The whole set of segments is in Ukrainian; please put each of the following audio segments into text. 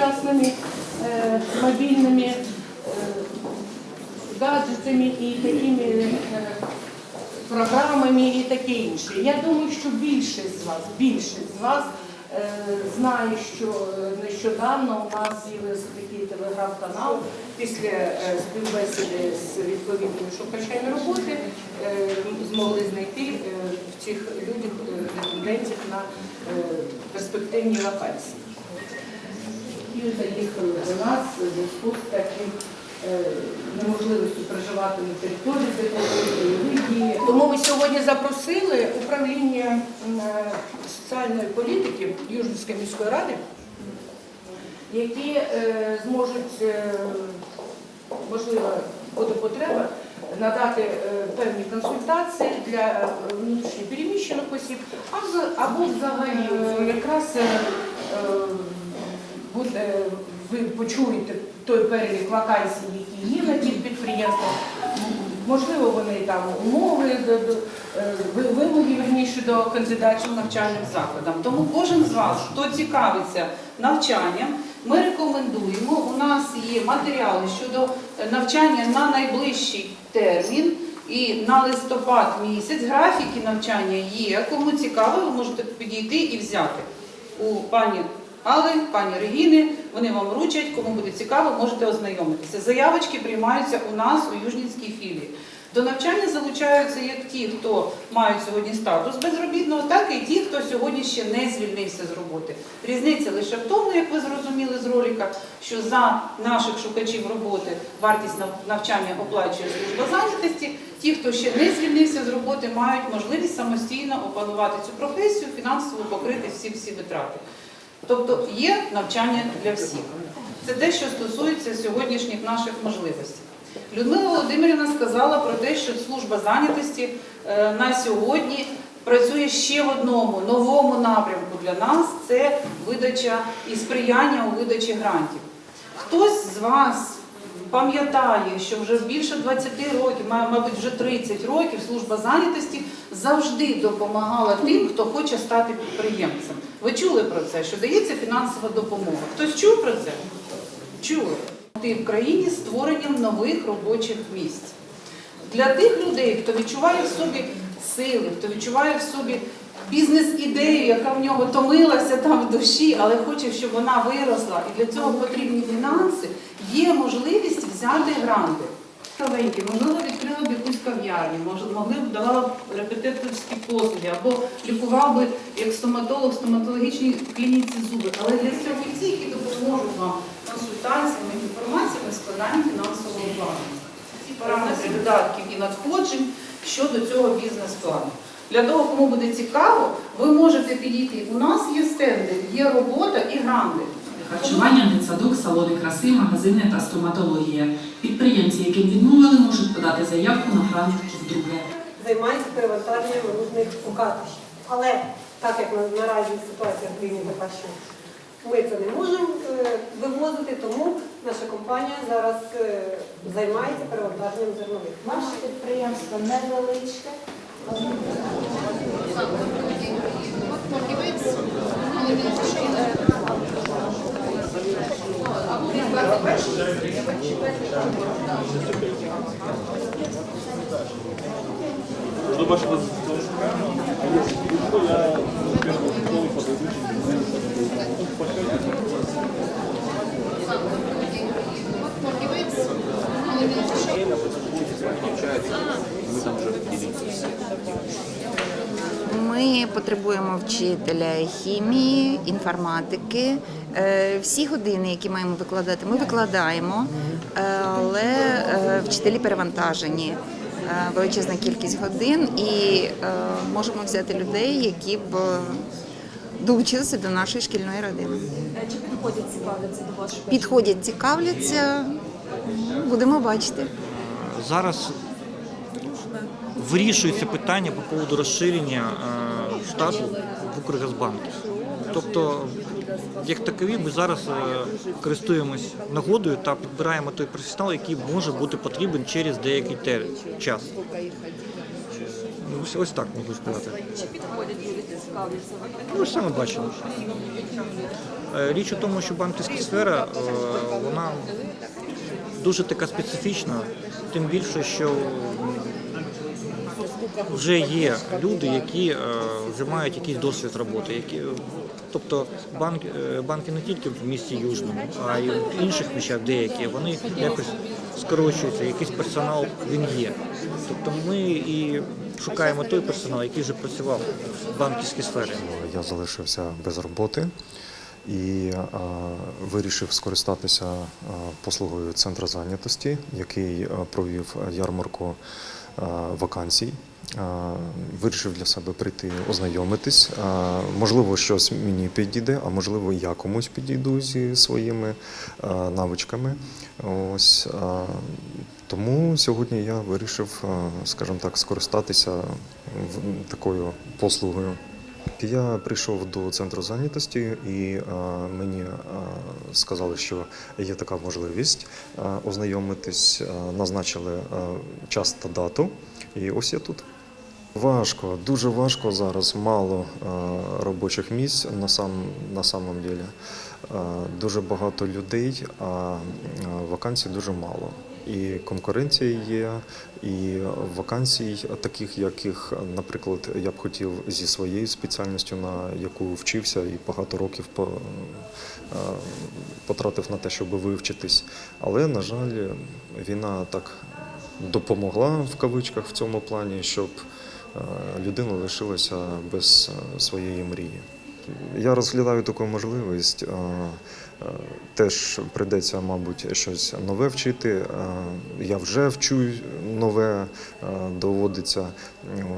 сучасними е, мобільними е, гаджетами і такими е, програмами і таке інше. Я думаю, що більшість з вас, більшість з вас е, знає, що е, нещодавно у нас з'явився такий телеграм-канал після е, співбесіди з відповідними шукачами роботи. е, Змогли знайти е, в цих людях е, претендентів на е, перспективні вакансії. І заїхали до нас у зв'язку з таким е, неможливістю проживати на території релігії. Тому ми сьогодні запросили управління соціальної політики Южницької міської ради, які е, зможуть, е, можливо, буде потреба, надати певні консультації для е, внутрішньо переміщених осіб, або взагалі якраз буде, ви почуєте той перелік вакансій, які є на тих підприємствах. Можливо, вони там умови, до- е, вимоги верніше до кандидатів навчальних закладів. Тому кожен з вас, хто цікавиться навчанням, ми рекомендуємо. У нас є матеріали щодо е, навчання на найближчий термін. І на листопад місяць графіки навчання є. Кому цікаво, ви можете підійти і взяти у пані Алли, пані Регіни. Вони вам вручать. Кому буде цікаво, можете ознайомитися. Заявочки приймаються у нас у Южнінській філії. До навчання залучаються як ті, хто мають сьогодні статус безробітного, так і ті, хто сьогодні ще не звільнився з роботи. Різниця лише в тому, як ви зрозуміли з ролика, що за наших шукачів роботи вартість навчання оплачує служба зайнятості. Ті, хто ще не звільнився з роботи, мають можливість самостійно опанувати цю професію, фінансово покрити всі всі витрати. Тобто є навчання для всіх. Це те, що стосується сьогоднішніх наших можливостей. Людмила Володимирівна сказала про те, що служба зайнятості е, на сьогодні працює ще в одному новому напрямку для нас це видача і сприяння у видачі грантів. Хтось з вас пам'ятає, що вже більше 20 років, мабуть, вже 30 років служба зайнятості завжди допомагала тим, хто хоче стати підприємцем. Ви чули про це, що дається фінансова допомога. Хтось чув про це? Чули. Ти в країні створенням нових робочих місць. Для тих людей, хто відчуває в собі сили, хто відчуває в собі бізнес-ідею, яка в нього томилася там в душі, але хоче, щоб вона виросла, і для цього потрібні фінанси, є можливість взяти гранти. Новенькі, можливо, відкрила б якусь кав'ярню, могли б давала б репетиторські послуги, або лікував би як стоматолог в стоматологічній клініці зуби. Але для цього ті, які допоможуть вам консультаціями, інформаціями, складанням фінансового плану. Ці параметри видатків і надходжень щодо цього бізнес-плану. Для того, кому буде цікаво, ви можете підійти. У нас є стенди, є робота і гранди. Харчування, дитсадок, салони краси, магазини та стоматологія. Підприємці, яким відмовили, можуть подати заявку на грант вдруге. займається перевантаженням різних покатищ. Але так як на- наразі ситуація в країні така, що ми це не можемо е, вивозити, тому наша компанія зараз е, займається перевантаженням зернових. Наше підприємство невеличке. Ну, ваше я Ми потребуємо вчителя хімії, інформатики. Е, Всі години, які маємо викладати, ми викладаємо, е, але е, вчителі перевантажені. Величезна кількість годин і можемо взяти людей, які б долучилися до нашої шкільної родини. Чи підходять цікавляться до вас? Підходять, цікавляться, будемо бачити. Зараз вирішується питання по поводу розширення штату в Укргазбанку. Тобто як такові, ми зараз е, користуємось нагодою та підбираємо той персонал, який може бути потрібен через деякий час. Ну, Ось, ось так можу сказати. Цікавляться? Ну, ж саме бачили. Е, Річ у тому, що банківська сфера е, вона дуже така специфічна, тим більше, що вже є люди, які е, вже мають якийсь досвід роботи. Які, тобто банк, е, банки не тільки в місті Южному, а й в інших місцях деякі, вони якось скорочуються, якийсь персонал він є. Тобто ми і шукаємо той персонал, який вже працював в банківській сфері. Я залишився без роботи і а, вирішив скористатися а, послугою центру зайнятості, який а, провів ярмарку а, вакансій. Вирішив для себе прийти ознайомитись. Можливо, щось мені підійде, а можливо, я комусь підійду зі своїми навичками. Ось тому сьогодні я вирішив, скажімо так, скористатися такою послугою. Я прийшов до центру зайнятості і мені сказали, що є така можливість ознайомитись, назначили час та дату, і ось я тут. Важко, дуже важко зараз. Мало робочих місць на сам на самом. А, Дуже багато людей, а, вакансій дуже мало. І конкуренція є, і вакансій таких, яких, наприклад, я б хотів зі своєю спеціальністю, на яку вчився і багато років е, потратив на те, щоб вивчитись. Але, на жаль, війна так допомогла в кавичках в цьому плані, щоб е, людина лишилася без е, своєї мрії. Я розглядаю таку можливість. Е, Теж прийдеться, мабуть, щось нове вчити. Е, Я вже вчу нове, е, доводиться.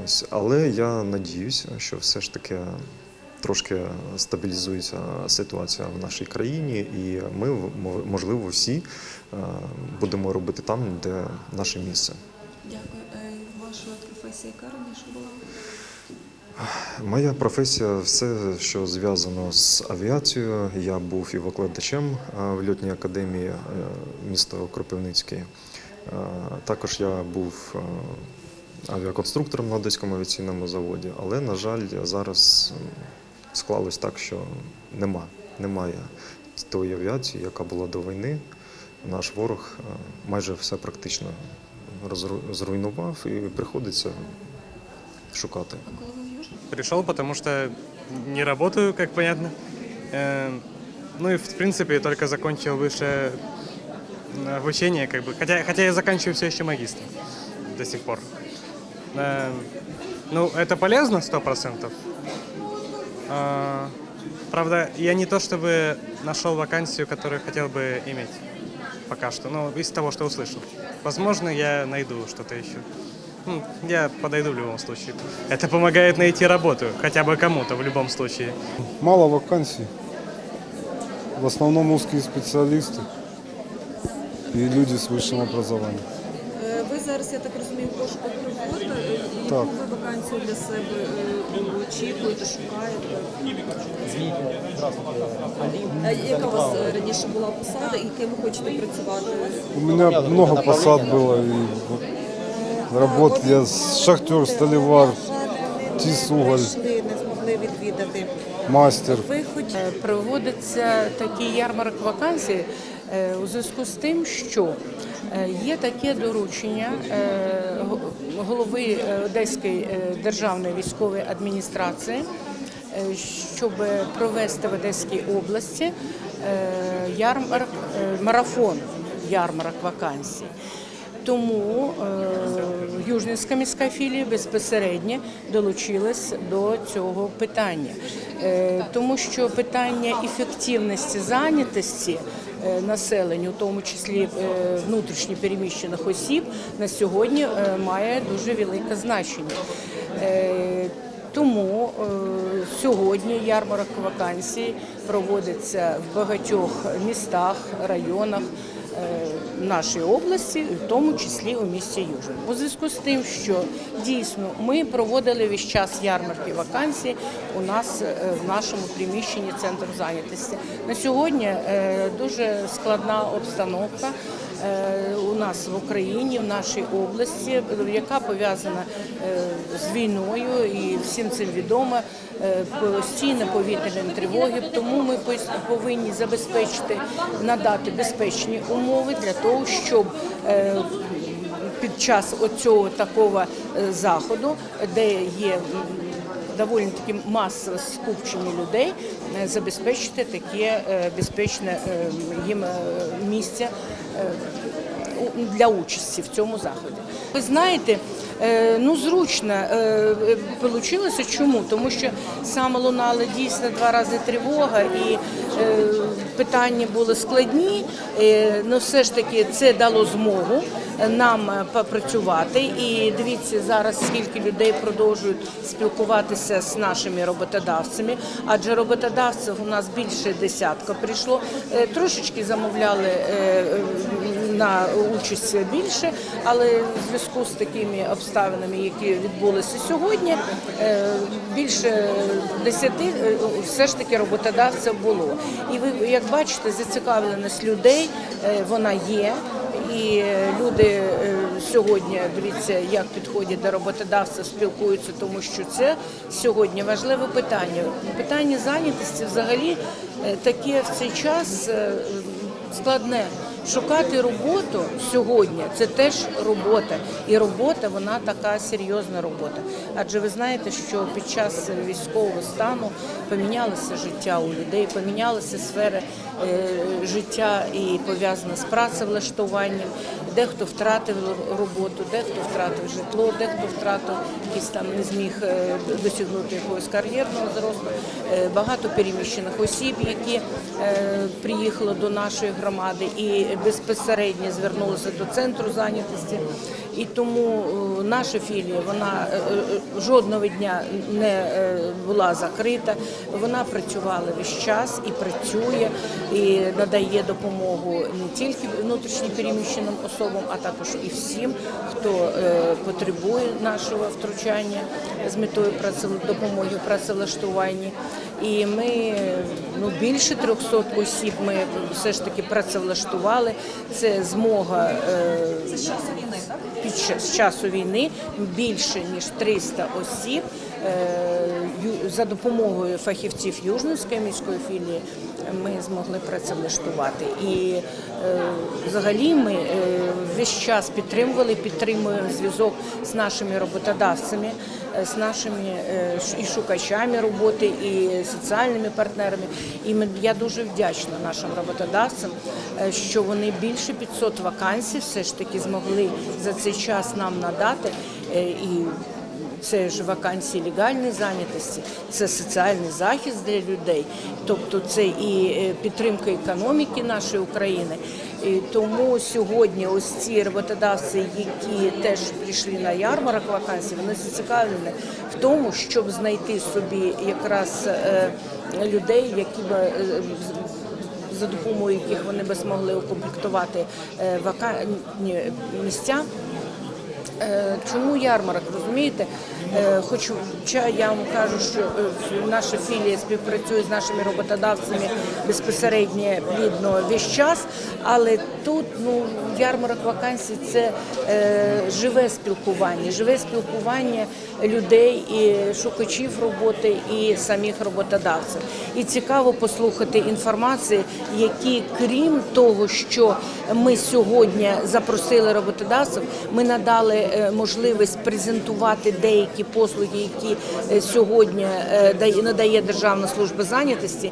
Ось. Але я надіюся, що все ж таки трошки стабілізується ситуація в нашій країні, і ми, мо- можливо, всі будемо робити там, де наше місце. Дякую. Ваша професія яка раніше була? Моя професія все, що зв'язано з авіацією. Я був і викладачем е, в льотній академії е, міста Кропивницький. Е, Також я був авіаконструктором на Одеському авіаційному заводі, але, на жаль, зараз склалось так, що нема, немає тої авіації, яка була до війни. Наш ворог майже все практично зруйнував і приходиться шукати. А? Пришел, потому что не работаю, как понятно. Эм, Ну и, в принципе, только закончил высшее обучение, как бы. Хотя, хотя я заканчиваю все еще магистр до сих пор. Эм, Ну, это полезно, сто процентов. А, Правда, я не то чтобы нашел вакансию, которую хотел бы иметь пока что, но из того, что услышал. Возможно, я найду что-то еще. Ну, я подойду в любом случае. Это помогает найти работу, хотя бы кому-то в любом случае. Мало вакансий. В основном узкие специалисты и люди с высшим образованием. Е, Ви зараз, я так розумію, в пошуках роботи. Е, Яку Так. ви вакансію для себе е, очікуєте, шукаєте? Е, Яка у вас е, раніше була посада і ким ви хочете працювати? У меня много посад было и вот работ. Я с- шахтер, столевар, тис не змогли відвідати. мастер. Е, Проводиться такий ярмарок вакансій е, у зв'язку з тим, що е, є таке доручення голови Одеської державної військової адміністрації, щоб провести в Одеській області ярмарок, е, марафон ярмарок вакансій. Тому е, Южненська міська філія безпосередньо долучилась до цього питання, Е, тому що питання ефективності зайнятості е, населення, у тому числі внутрішньо переміщених осіб, на сьогодні має дуже велике значення. Тому сьогодні ярмарок вакансій проводиться в багатьох містах, районах. Е, нашої області, в тому числі у місті Южин. У зв'язку з тим, що дійсно ми проводили весь час ярмарки вакансій у нас е, в нашому приміщенні центру зайнятості. На сьогодні е, дуже складна обстановка у нас в Україні, в нашій області, яка пов'язана е, з війною і всім цим відомо. е, Постійно повітряні тривоги, тому ми повинні забезпечити надати безпечні умови для того, щоб е, під час оцього такого е, заходу, де є доволі таки масово скупчення людей, е, забезпечити таке е, безпечне е, їм місце для участі в цьому заході. Ви знаєте, ну зручно вийшло. Чому? Тому що саме лунали дійсно два рази тривога, і питання були складні. Е, Ну все ж таки це дало змогу нам е, попрацювати. І дивіться зараз, скільки людей продовжують спілкуватися з нашими роботодавцями, адже роботодавців у нас більше десятка прийшло. Е, Трошечки замовляли е, на участь більше, але в зв'язку з такими обставинами, які відбулися сьогодні, е, більше десяти е, все ж таки роботодавців було. І ви як бачите, зацікавленість людей е, вона є. І люди сьогодні дивіться, як підходять до роботодавця, спілкуються, тому що це сьогодні важливе питання. Питання зайнятості взагалі таке в цей час складне. Шукати роботу сьогодні це теж робота, і робота вона така серйозна робота. Адже ви знаєте, що під час військового стану помінялося життя у людей, помінялися сфери е, життя і пов'язана з працевлаштуванням. Дехто втратив роботу, дехто втратив житло, дехто втратив якісь там не зміг е, досягнути якогось кар'єрного зросту. Е, Багато переміщених осіб, які е, приїхали до нашої громади і безпосередньо звернулися до центру зайнятості. І тому е, наша філія вона е, е, жодного дня не була закрита. Вона працювала весь час і працює, і надає допомогу не тільки внутрішньо переміщеним особам, а також і всім, хто потребує нашого втручання з метою допомоги працевлаштуванні. І ми ну більше 300 осіб ми все ж таки працевлаштували. Це змога е, під з часу війни більше ніж 300 осіб е, за допомогою фахівців Южненської міської філії ми змогли працевлаштувати. І е, взагалі ми е, весь час підтримували, підтримуємо зв'язок з нашими роботодавцями, е, з нашими і шукачами роботи, і соціальними партнерами. І я дуже вдячна нашим роботодавцям, що вони більше 500 вакансій все ж таки змогли за цей час нам надати. І це ж вакансії легальної зайнятості, це соціальний захист для людей, тобто це і е, підтримка економіки нашої України. І тому сьогодні ось ці роботодавці, які теж прийшли на ярмарок вакансій, вони зацікавлені в тому, щоб знайти собі якраз е, людей, які б е, за допомогою яких вони би змогли укомплектувати місця. Е, Чому ярмарок? Розумієте? Е, Хочу я вам кажу, що е, наша філія співпрацює з нашими роботодавцями безпосередньо плідно весь час, але тут ну ярмарок вакансій це е, живе спілкування, живе спілкування людей і шукачів роботи, і самих роботодавців. І цікаво послухати інформації, які крім того, що ми сьогодні запросили роботодавців, ми надали е, можливість презентувати деякі послуги, які е, сьогодні е, дає- надає Державна служба зайнятості.